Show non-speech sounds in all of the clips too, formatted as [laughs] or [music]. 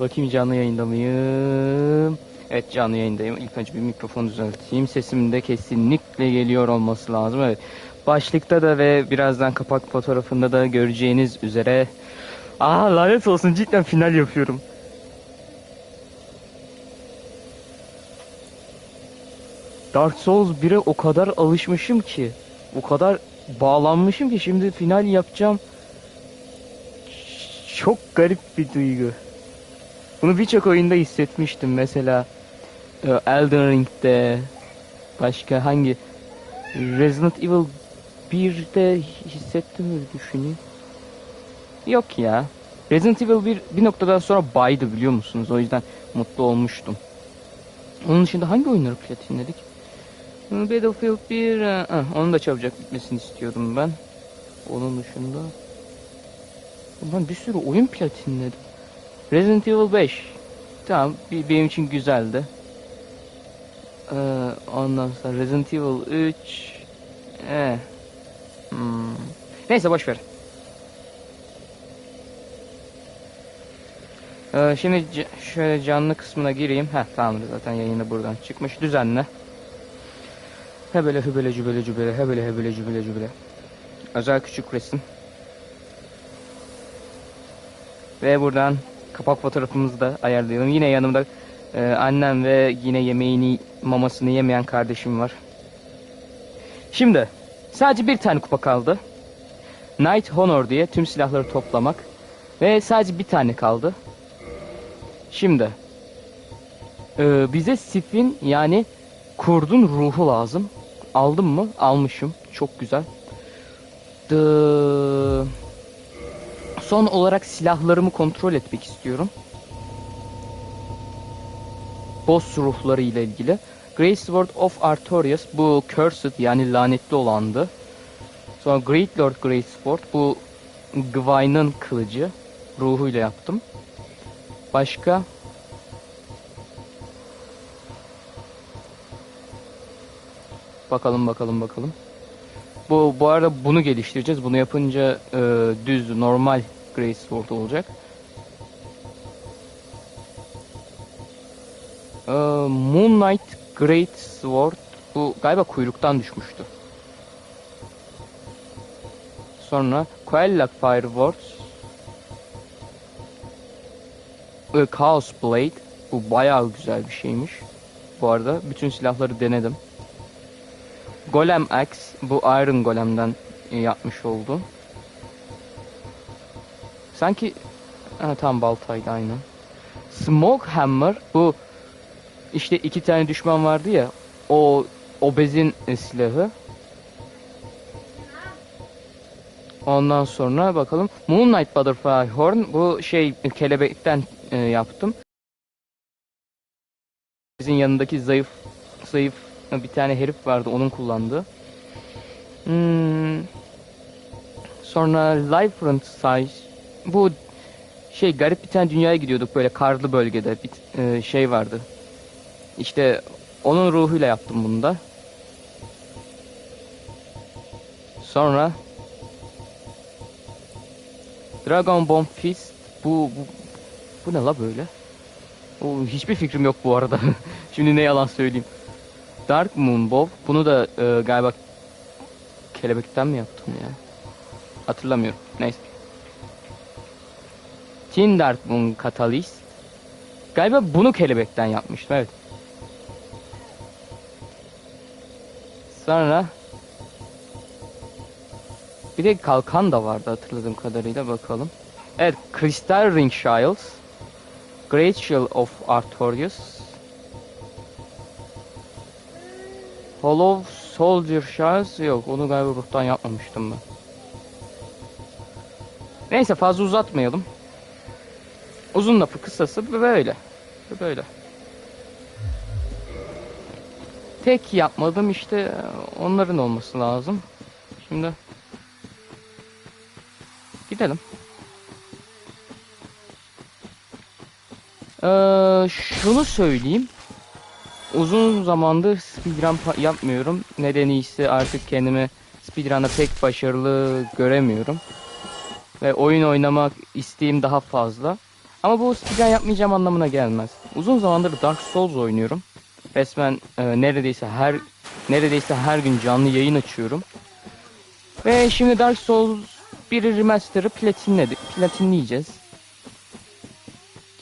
Bakayım canlı yayında mıyım? Evet canlı yayındayım. İlk önce bir mikrofon düzelteyim. Sesim de kesinlikle geliyor olması lazım. Evet. Başlıkta da ve birazdan kapak fotoğrafında da göreceğiniz üzere Aa lanet olsun cidden final yapıyorum. Dark Souls 1'e o kadar alışmışım ki, o kadar bağlanmışım ki şimdi final yapacağım. Çok garip bir duygu. Bunu birçok oyunda hissetmiştim mesela e, Elden Ring'de başka hangi Resident Evil 1'de hissettim mi düşüneyim. Yok ya. Resident Evil 1 bir noktadan sonra baydı biliyor musunuz? O yüzden mutlu olmuştum. Onun dışında hangi oyunları platinledik? Hmm, Battlefield 1 e, eh, onun da çabucak bitmesini istiyordum ben. Onun dışında ben bir sürü oyun platinledim. Resident Evil 5 tamam benim için güzeldi. Ee, ondan sonra Resident Evil 3 eh. Hmm. Neyse boş ver. Ee, şimdi şöyle canlı kısmına gireyim. Heh tamamdır zaten yayını buradan çıkmış. Düzenle. Hebele hebele cübele cübele hebele hebele cübele cübele. Özel küçük resim. Ve buradan kapak fotoğrafımızı da ayarlayalım. Yine yanımda e, annem ve yine yemeğini mamasını yemeyen kardeşim var. Şimdi sadece bir tane kupa kaldı. Knight Honor diye tüm silahları toplamak. Ve sadece bir tane kaldı. Şimdi e, bize Sif'in yani kurdun ruhu lazım. Aldım mı? Almışım. Çok güzel. The... Son olarak silahlarımı kontrol etmek istiyorum. Boss ruhları ile ilgili. Great Sword of Artorias bu Cursed yani lanetli olandı. Sonra Great Lord Great Sword bu Gwayn'ın kılıcı ruhuyla yaptım. Başka Bakalım bakalım bakalım. Bu bu arada bunu geliştireceğiz. Bunu yapınca e, düz normal Great Sword olacak. E, Moon Knight Great Sword bu galiba kuyruktan düşmüştü. Sonra Quella Fire Words e, Chaos Blade bu bayağı güzel bir şeymiş. Bu arada bütün silahları denedim. Golem Axe bu Iron Golem'den e, yapmış oldu. Sanki ha, tam baltaydı aynı. Smoke Hammer bu işte iki tane düşman vardı ya o obezin e, silahı. Ondan sonra bakalım Moonlight Butterfly Horn bu şey e, kelebekten e, yaptım. Bizim yanındaki zayıf zayıf bir tane herif vardı onun kullandığı. Hmm. Sonra Liferent Size bu şey garip bir tane dünyaya gidiyorduk böyle karlı bölgede bir e, şey vardı. İşte onun ruhuyla yaptım bunu da. Sonra Dragon Bomb Fist bu bu, bu ne la böyle? O, hiçbir fikrim yok bu arada. [laughs] Şimdi ne yalan söyleyeyim. Dark Moon Bow. Bunu da e, galiba kelebekten mi yaptım ya? Hatırlamıyorum. Neyse. Moon Catalyst. Galiba bunu kelebekten yapmıştım evet. Sonra bir de kalkan da vardı hatırladığım kadarıyla bakalım. Evet, Crystal Ring Shields. Great Shield of Artorius. Hollow Soldier Shields yok onu galiba ruhtan yapmamıştım ben. Neyse fazla uzatmayalım. Uzun lafı kısası böyle. Böyle. Tek yapmadım işte onların olması lazım. Şimdi gidelim. Ee, şunu söyleyeyim. Uzun zamandır speedrun yapmıyorum. Nedeni ise artık kendimi speedrun'da pek başarılı göremiyorum. Ve oyun oynamak isteğim daha fazla. Ama bu speedrun yapmayacağım anlamına gelmez. Uzun zamandır Dark Souls oynuyorum. Resmen e, neredeyse her neredeyse her gün canlı yayın açıyorum. Ve şimdi Dark Souls 1 remaster'ı platinledik. Platinleyeceğiz.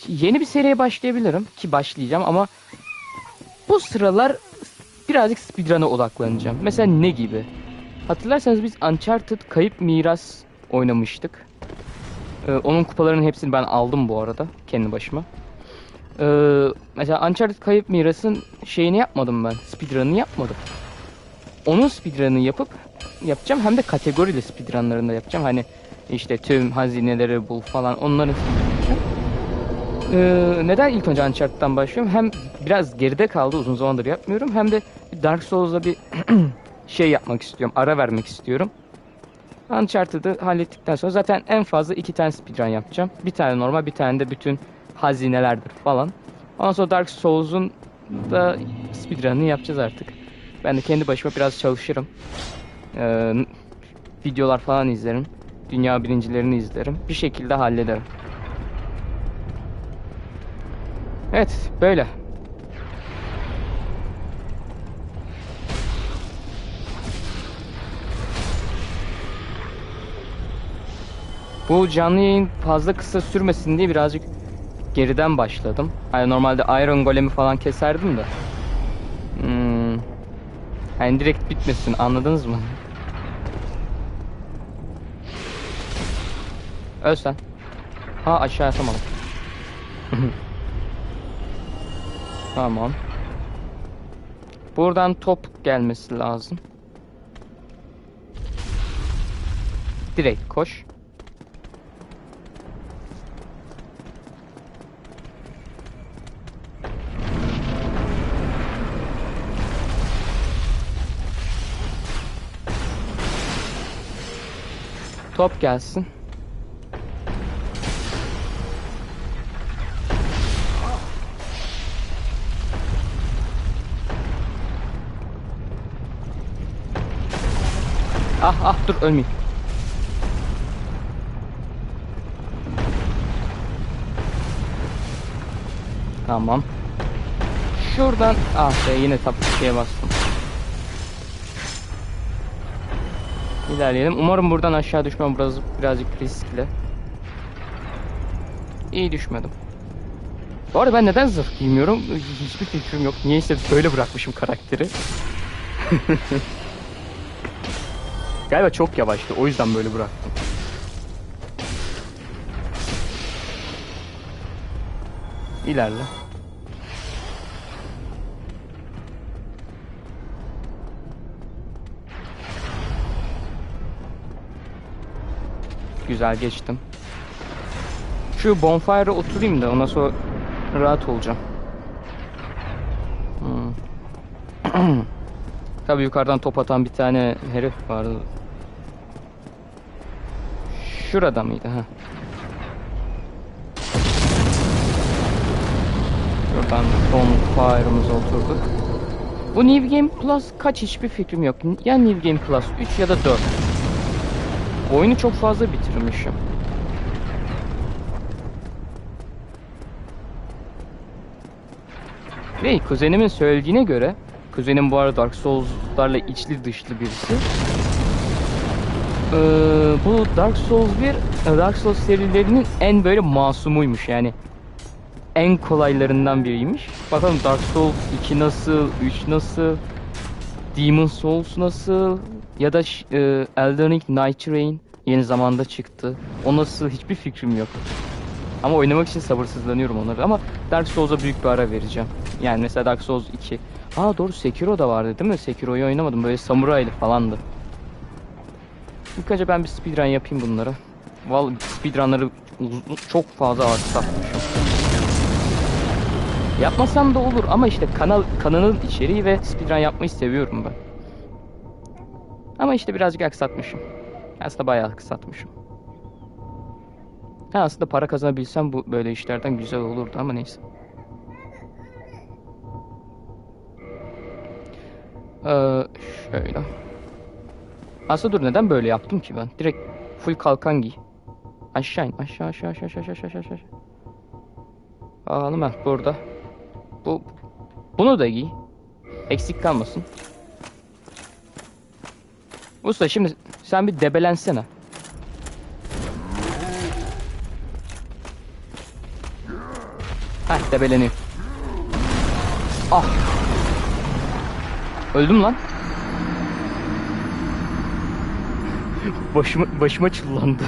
Yeni bir seriye başlayabilirim ki başlayacağım ama bu sıralar birazcık speedrun'a odaklanacağım. Mesela ne gibi? Hatırlarsanız biz Uncharted Kayıp Miras oynamıştık. Ee, onun kupalarının hepsini ben aldım bu arada kendi başıma. Ee, mesela Uncharted Kayıp Miras'ın şeyini yapmadım ben. Speedrun'ını yapmadım. Onun speedrun'ını yapıp yapacağım hem de kategorili speedrun'larını da yapacağım. Hani işte tüm hazineleri bul falan onların. Ee, neden ilk önce Uncharted'dan başlıyorum? Hem biraz geride kaldı uzun zamandır yapmıyorum hem de Dark Souls'da bir [clears throat] şey yapmak istiyorum. Ara vermek istiyorum. Uncharted'ı hallettikten sonra zaten en fazla iki tane speedrun yapacağım. Bir tane normal bir tane de bütün hazinelerdir falan. Ondan sonra Dark Souls'un da speedrun'ını yapacağız artık. Ben de kendi başıma biraz çalışırım. Ee, videolar falan izlerim. Dünya birincilerini izlerim. Bir şekilde hallederim. Evet böyle. Bu canlı yayın fazla kısa sürmesin diye birazcık geriden başladım. Hani normalde Iron Golem'i falan keserdim de. Hmm. Hani direkt bitmesin anladınız mı? Öl sen. Ha aşağı atamadım. [laughs] tamam. Buradan top gelmesi lazım. Direkt koş. Top gelsin. Ah ah dur ölmeyeyim. Tamam. Şuradan ah be yine tap şeye bastım. İlerleyelim. Umarım buradan aşağı düşmem biraz birazcık riskli. İyi düşmedim. Bu arada ben neden zırh giymiyorum? Hiçbir fikrim yok. Niyeyse böyle bırakmışım karakteri. [laughs] Galiba çok yavaştı. O yüzden böyle bıraktım. İlerle. Güzel geçtim. Şu bonfire'a oturayım da ondan sonra rahat olacağım. Hmm. [clears throat] Tabii yukarıdan top atan bir tane herif vardı. Şurada mıydı ha? Şuradan bonfire'ımıza oturduk. Bu New Game Plus kaç hiçbir fikrim yok. Ya New Game Plus 3 ya da 4. Oyunu çok fazla bitirmişim. Ve kuzenimin söylediğine göre Kuzenim bu arada Dark Souls'larla içli dışlı birisi. Ee, bu Dark Souls 1 Dark Souls serilerinin en böyle masumuymuş yani. En kolaylarından biriymiş. Bakalım Dark Souls 2 nasıl, 3 nasıl, Demon Souls nasıl ya da e, Elden Ring Night Rain yeni zamanda çıktı. O nasıl hiçbir fikrim yok. Ama oynamak için sabırsızlanıyorum onları ama Dark Souls'a büyük bir ara vereceğim. Yani mesela Dark Souls 2. Aa doğru Sekiro da vardı değil mi? Sekiro'yu oynamadım böyle samuraylı falandı. İlk önce ben bir speedrun yapayım bunları. Vallahi speedrunları çok fazla aksatmışım. Yapmasam da olur ama işte kanal kanalın içeriği ve speedrun yapmayı seviyorum ben. Ama işte birazcık aksatmışım. Aslında bayağı aksatmışım. Ha aslında para kazanabilsem bu böyle işlerden güzel olurdu ama neyse. Ee, şöyle. Aslında dur neden böyle yaptım ki ben? Direkt full kalkan giy. Aşağı in. Aşağı aşağı aşağı aşağı aşağı aşağı. Bakalım ha burada. Bu bunu da giy. Eksik kalmasın. Usta şimdi sen bir debelensene. Heh debeleniyor. Ah. Öldüm lan. başıma başıma çullandı.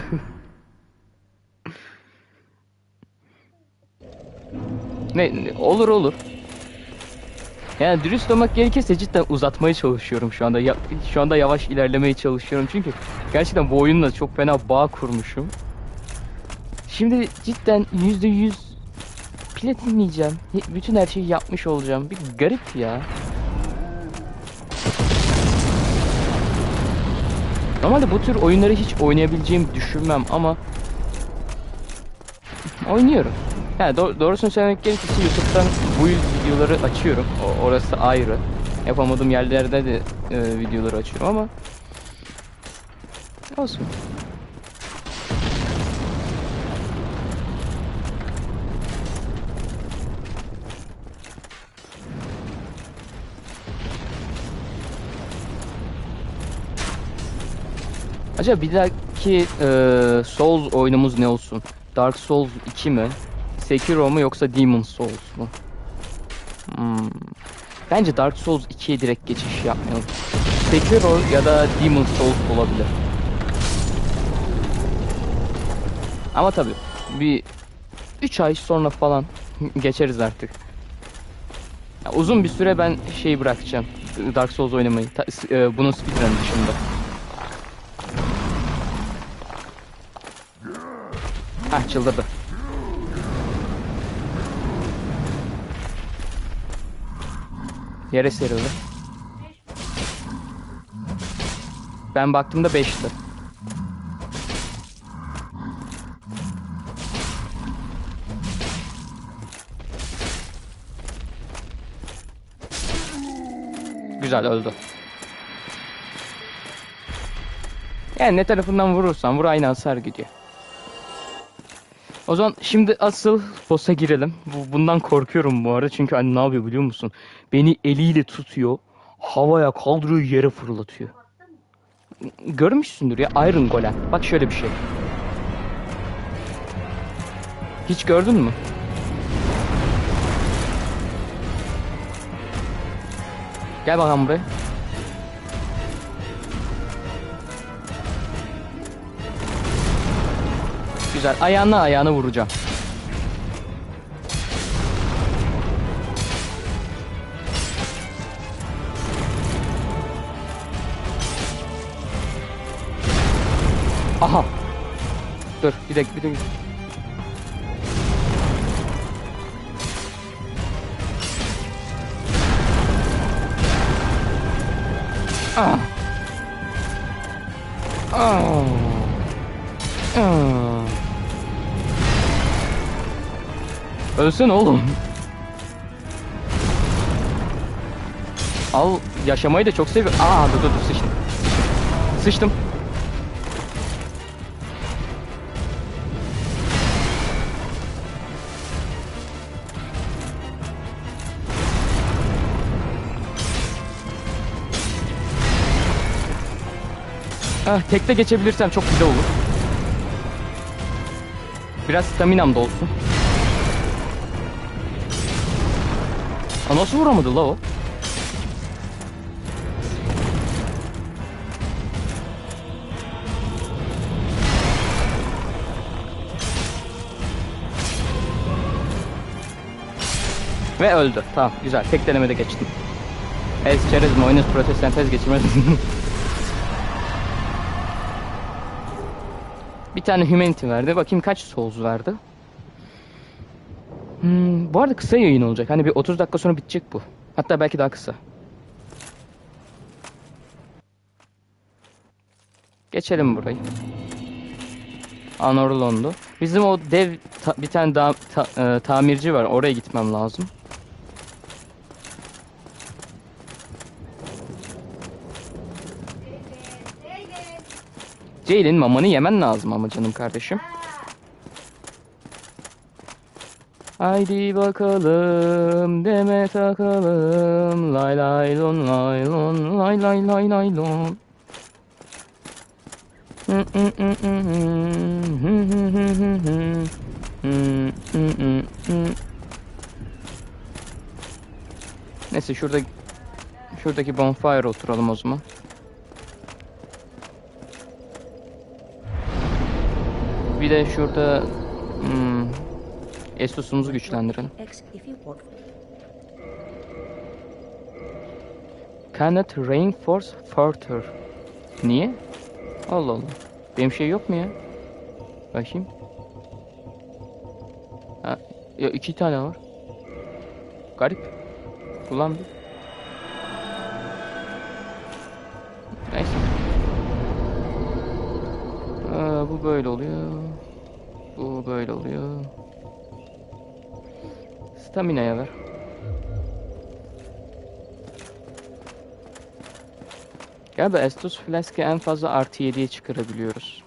ne, ne- olur olur. Yani dürüst olmak gerekirse cidden uzatmaya çalışıyorum şu anda. Ya- şu anda yavaş ilerlemeye çalışıyorum çünkü gerçekten bu oyunla çok fena bağ kurmuşum. Şimdi cidden yüzde yüz platinleyeceğim. Bütün her şeyi yapmış olacağım. Bir garip ya. Normalde bu tür oyunları hiç oynayabileceğimi düşünmem ama oynuyorum. Yani do- doğrusunu söylemek gerekirse YouTube'dan bu videoları açıyorum. O- orası ayrı. Yapamadığım yerlerde de e, videoları açıyorum ama olsun. Acaba bir dahaki e, Souls oyunumuz ne olsun? Dark Souls 2 mi? Sekiro mu yoksa Demon Souls mu? Hmm. Bence Dark Souls 2'ye direkt geçiş yapmayalım. Sekiro ya da Demon Souls olabilir. Ama tabi bir 3 ay sonra falan [laughs] geçeriz artık. Ya uzun bir süre ben şey bırakacağım. Dark Souls oynamayı. Ta- e, bunun speedrun dışında. Hah çıldırdı. Yere serildi. Ben baktığımda 5'ti. Güzel öldü. Yani ne tarafından vurursan vur aynı hasar gidiyor. O zaman şimdi asıl boss'a girelim. Bu, bundan korkuyorum bu arada çünkü hani ne yapıyor biliyor musun? Beni eliyle tutuyor, havaya kaldırıyor, yere fırlatıyor. Görmüşsündür ya Iron Golem. Bak şöyle bir şey. Hiç gördün mü? Gel bakalım buraya. Güzel. Ayağına ayağına vuracağım. Aha. Dur bir dakika bir dakika. Ah. Ah. Ah. Ölsene oğlum. Al yaşamayı da çok seviyor. Aa dur dur dur sıçtım. Sıçtım. Ah, tekte geçebilirsem çok güzel olur. Biraz staminam da olsun. Aa, nasıl vuramadı la o? Ve öldü. Tamam güzel. Tek denemede geçtim. Ez çerezma oyunuz protestantez geçirmez. [laughs] Bir tane humanity verdi. Bakayım kaç souls verdi. Hmm, bu arada kısa yayın olacak. Hani bir 30 dakika sonra bitecek bu. Hatta belki daha kısa. Geçelim burayı. Anorlondu. Bizim o dev ta- bir tane daha ta- e, tamirci var. Oraya gitmem lazım. Ceylin mamanı yemen lazım ama canım kardeşim. Haydi bakalım deme takalım lay lay lon lay lon lay lay lay lay lon. Neyse şurada şuradaki bonfire oturalım o zaman. Bir de şurada hmm, Estus'umuzu güçlendirelim. Cannot reinforce further. Niye? Allah Allah. Benim şey yok mu ya? Bakayım. Ha, ya iki tane var. Garip. Kullan bir. Neyse. Aa, bu böyle oluyor. Bu böyle oluyor. Stamina'ya ver. Galiba Estus Flask'ı en fazla artı 7'ye çıkarabiliyoruz.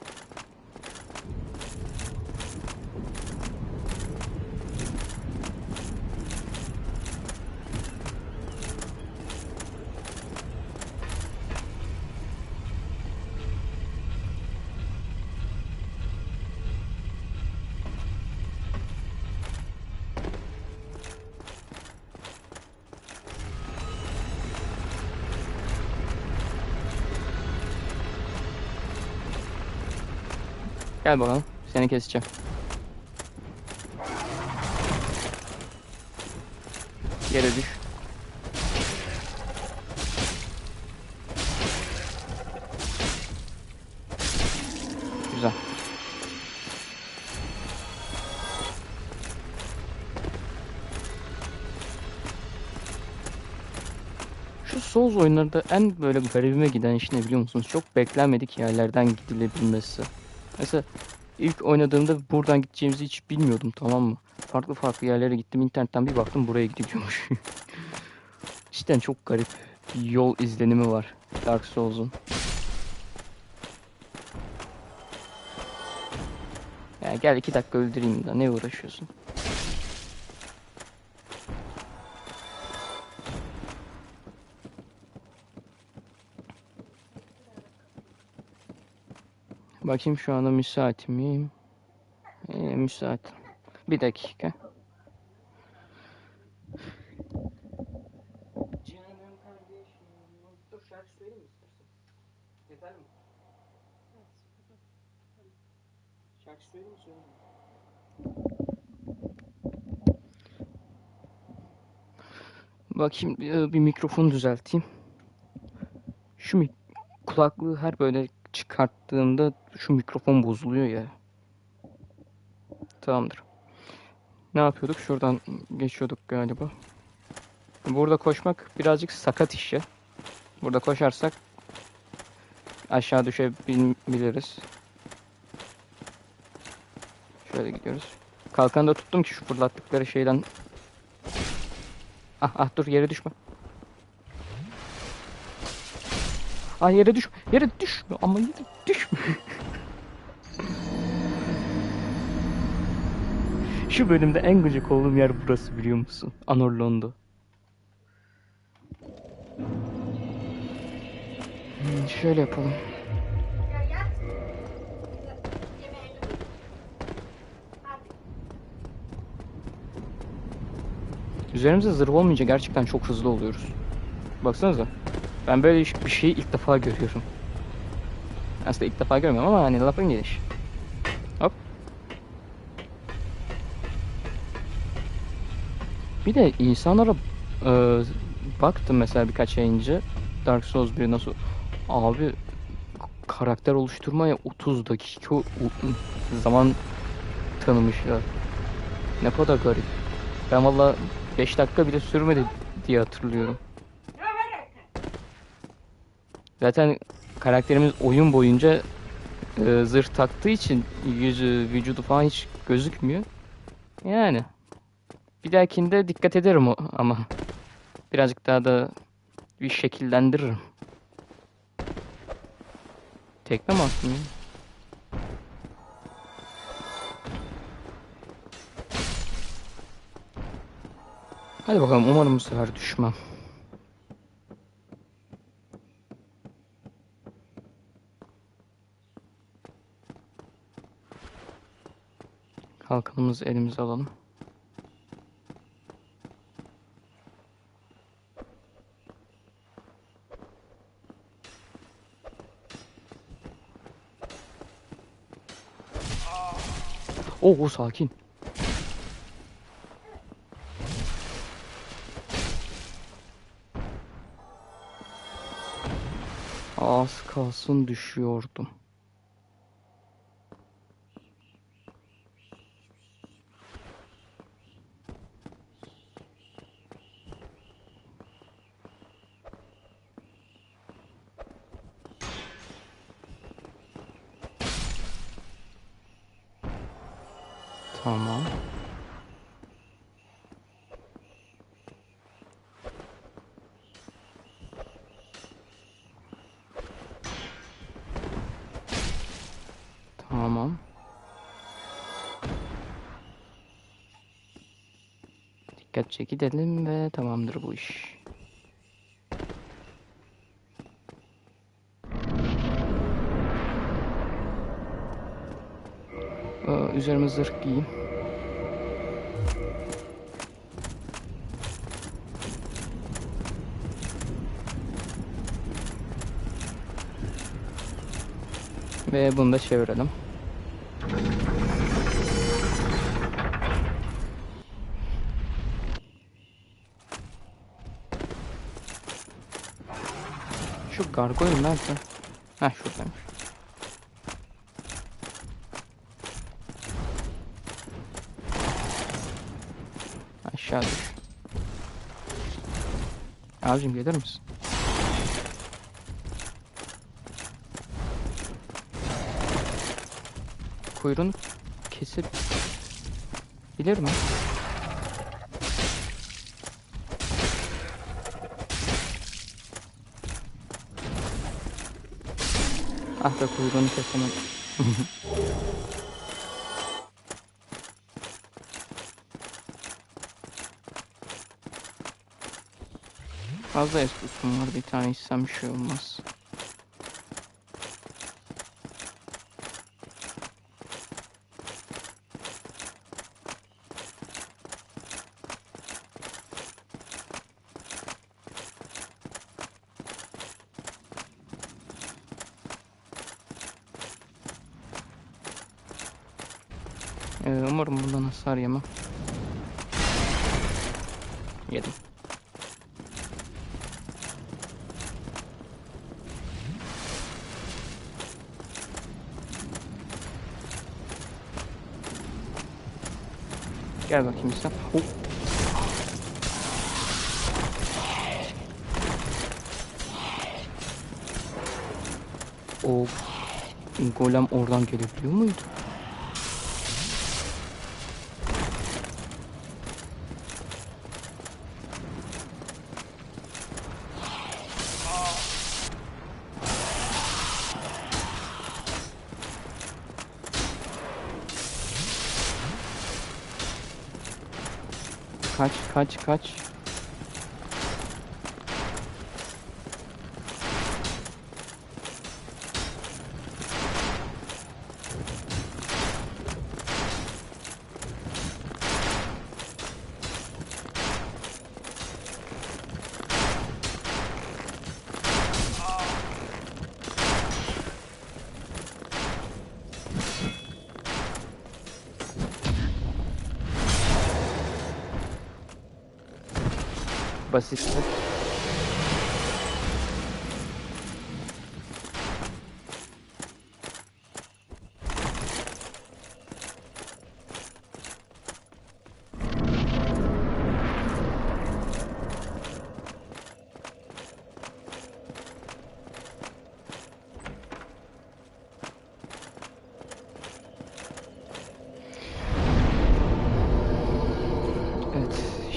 Gel bakalım. Seni keseceğim. Yere düş. Güzel. Şu Souls oyunlarında en böyle garibime giden iş ne biliyor musunuz? Çok beklenmedik yerlerden gidilebilmesi. Mesela ilk oynadığımda buradan gideceğimizi hiç bilmiyordum tamam mı? Farklı farklı yerlere gittim internetten bir baktım buraya gidiyormuş. [laughs] Cidden çok garip bir yol izlenimi var Dark Souls'un. Ya gel iki dakika öldüreyim de ne uğraşıyorsun? Bakayım şu anda müsait miyim? Ee, müsait. Bir dakika. Bakayım bir, bir mikrofonu düzelteyim. Şu kulaklığı her böyle çıkarttığımda şu mikrofon bozuluyor ya. Tamamdır. Ne yapıyorduk? Şuradan geçiyorduk galiba. Burada koşmak birazcık sakat iş ya. Burada koşarsak aşağı düşebiliriz. Şöyle gidiyoruz. Kalkanı da tuttum ki şu fırlattıkları şeyden. Ah ah dur yere düşme. Ah yere düş. Yere düşme ama yere düşme. Şu bölümde en gıcık olduğum yer burası biliyor musun? Anorlondo. Hmm, şöyle yapalım. Üzerimizde zırh olmayınca gerçekten çok hızlı oluyoruz. Baksanıza. Ben böyle bir şeyi ilk defa görüyorum. Aslında ilk defa görmüyorum ama hani lafın gelişi. Hop. Bir de insanlara e, baktım mesela birkaç ay önce Dark Souls 1 nasıl abi karakter oluşturmaya 30 dakika zaman tanımışlar. Ne kadar garip. Ben valla 5 dakika bile sürmedi diye hatırlıyorum. Zaten karakterimiz oyun boyunca e, zırh taktığı için yüzü, vücudu falan hiç gözükmüyor. Yani bir dahakinde dikkat ederim o, ama birazcık daha da bir şekillendiririm. Tekme mi attın ya? Hadi bakalım umarım bu sefer düşmem. Kalkanımızı elimize alalım. Oo sakin. Az kalsın düşüyordum. Dikkatçe gidelim ve tamamdır bu iş. Ee, üzerime zırh giyeyim. Ve bunu da çevirelim. Gargoyle nerede? Heh şuradaymış. Aşağı düş. Abicim gelir misin? Kuyruğunu kesip bilir mi? Ah da kuyruğunu kesemedim. Fazla eskusum var bir tane içsem bir şey olmaz. Ee, umarım bundan hasar yemem. Yedim. Gel bakayım sen. Hop. O golem oradan gelebiliyor muydu? Kaç kaç kaç.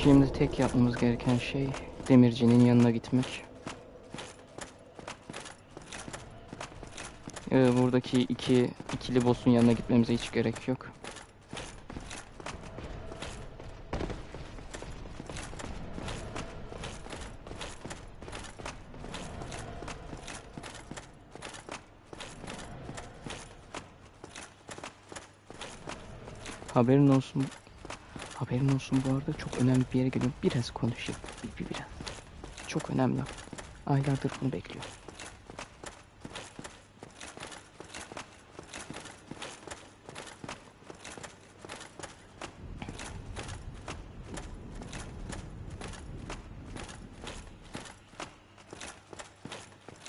Şimdi tek yapmamız gereken şey demircinin yanına gitmek. Ee, buradaki iki ikili boss'un yanına gitmemize hiç gerek yok. Haberin olsun. Haberin olsun bu arada çok önemli bir yere geliyorum. Biraz konuşayım. Bir, bir, biraz. Çok önemli. Aylardır bunu bekliyorum.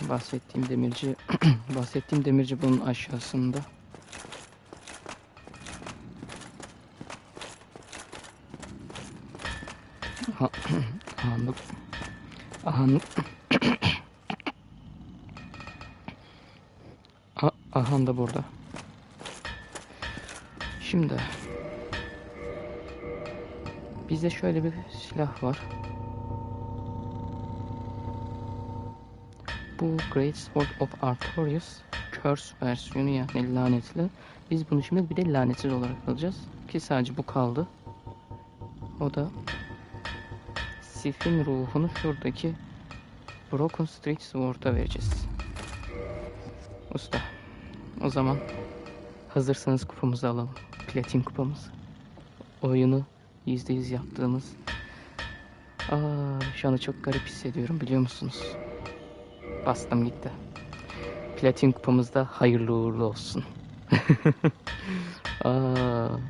Bahsettiğim demirci [clears throat] bahsettiğim demirci bunun aşağısında. Şöyle bir silah var. Bu Great Sword of Artorias Curse versiyonu yani lanetli. Biz bunu şimdi bir de lanetsiz olarak alacağız. Ki sadece bu kaldı. O da Sif'in ruhunu şuradaki Broken Street Sword'a vereceğiz. Usta. O zaman hazırsanız kupamızı alalım. Platin kupamız. Oyunu %100 yaptığımız. Aa, şu anda çok garip hissediyorum biliyor musunuz? Bastım gitti. Platin kupamız da hayırlı uğurlu olsun. Aa. [laughs]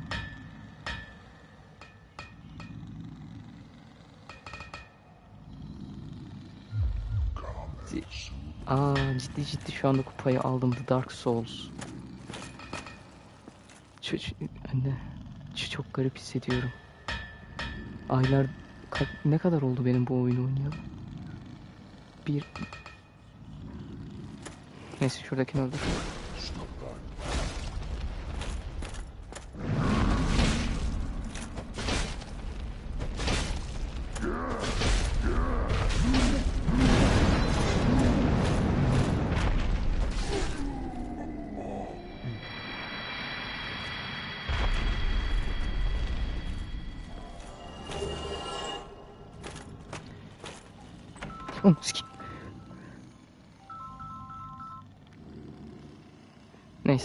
Aa, ciddi ciddi şu anda kupayı aldım The Dark Souls. Ç- ç- anne, ç- çok garip hissediyorum. Aylar ne kadar oldu benim bu oyunu oynayalı? Bir Neyse şuradakini öldür.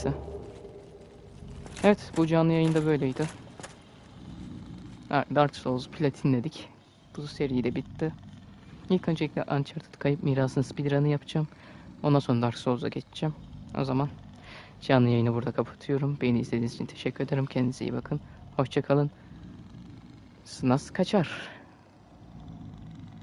Neyse. Evet bu canlı yayında böyleydi. Dark Souls platinledik. Bu seri de bitti. İlk öncelikle Uncharted Kayıp Mirası'nın speedrun'ı yapacağım. Ondan sonra Dark Souls'a geçeceğim. O zaman canlı yayını burada kapatıyorum. Beni izlediğiniz için teşekkür ederim. Kendinize iyi bakın. Hoşçakalın. Nasıl kaçar?